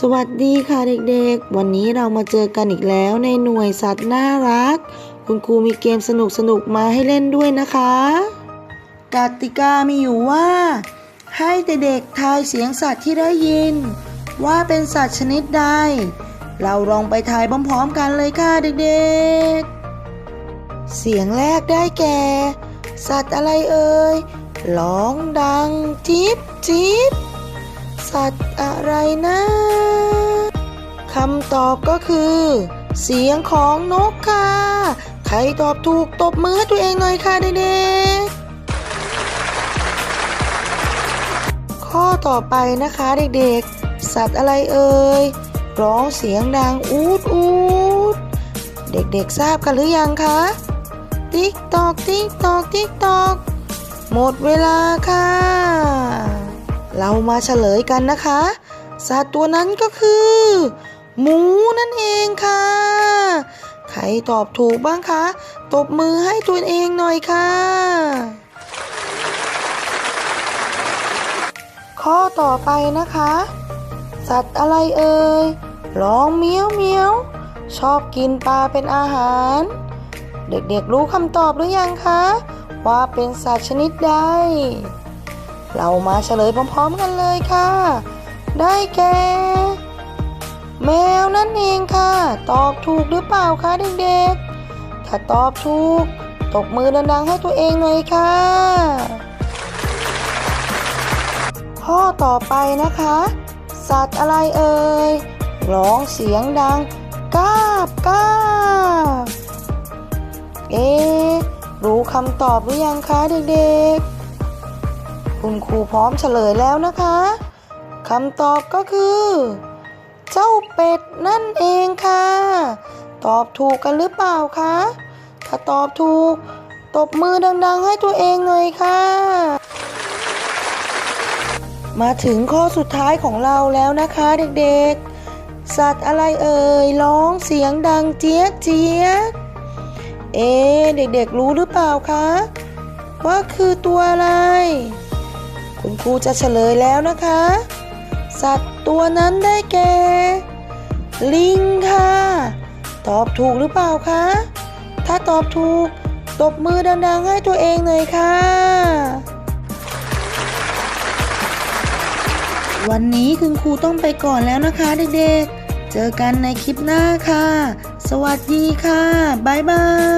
สวัสดีค่ะเด็กๆ วันนี้เรามาเจอกันอีกแล้วในหน่วยสัตว์น่ารัก คุณครูมีเกมสนุกๆมาให้เล่นด้วยนะคะกติกามีอยู่ว่า ให้เด็กๆทายเสียงสัตว์ที่ได้ยิน ว่าเป็นสัตว์ชนิดใด เราลองไปทายพร้อมๆกันเลยค่ะเด็กๆ เสียงแรกได้แก่ สัตว์อะไรเอ่ยร้องดังจิ๊บจิ๊บ สัตว์อะไรนะคำตอบก็คือ เสียงของนกค่ะ ใครตอบถูกตบมือให้ตัวเองหน่อยค่ะเด็กๆ ข้อต่อไปนะคะเด็กๆ สัตว์อะไรเอ่ย ร้องเสียงดังอูดอูด เด็กๆทราบกันหรือยังคะ ติ๊กตอกติ๊กตอกติ๊กตอก หมดเวลาค่ะ เรามาเฉลยกันนะคะ สัตว์ตัวนั้นก็คือ หมูนั่นเองค่ะ ใครตอบถูกบ้างคะ ตบมือให้ตัวเองหน่อยค่ะ ข้อต่อไปนะคะ สัตว์อะไรเอ่ยร้องเมี้ยวเมี้ยวชอบกินปลาเป็นอาหาร เด็กๆรู้คำตอบหรือยังคะ ว่าเป็นสัตว์ชนิดใด เรามาเฉลยพร้อมๆกันเลยค่ะ ได้แก่ แมวนั่นเองค่ะ ตอบถูกหรือเปล่าคะเด็กๆ ถ้าตอบถูก ตบมือดังๆให้ตัวเองหน่อยค่ะ ข้อต่อไปนะคะ สัตว์อะไรเอ่ย ร้องเสียงดังกาบกาบเอ๊ะรู้คำตอบหรือยังคะเด็กๆ คุณครูพร้อมเฉลยแล้วนะคะคำตอบก็คือ เจ้าเป็ดนั่นเองค่ะ ตอบถูกกันหรือเปล่าคะ ถ้าตอบถูก ตบมือดัง ๆ ให้ตัวเองหน่อยค่ะ มาถึงข้อสุดท้ายของเราแล้วนะคะเด็กๆ สัตว์อะไรเอ่ยร้องเสียงดังเจี๊ยกเจี๊ยกเอ๊เด็กๆรู้หรือเปล่าคะ ว่าคือตัวอะไร คุณครูจะเฉลยแล้วนะคะ สัตว์ตัวนั้นได้แก่ ลิงค่ะ ตอบถูกหรือเปล่าคะ ถ้าตอบถูก ตบมือดังๆให้ตัวเองหน่อยค่ะ วันนี้คุณครูต้องไปก่อนแล้วนะคะเด็กๆ เจอกันในคลิปหน้าค่ะ สวัสดีค่ะ บ๊ายบาย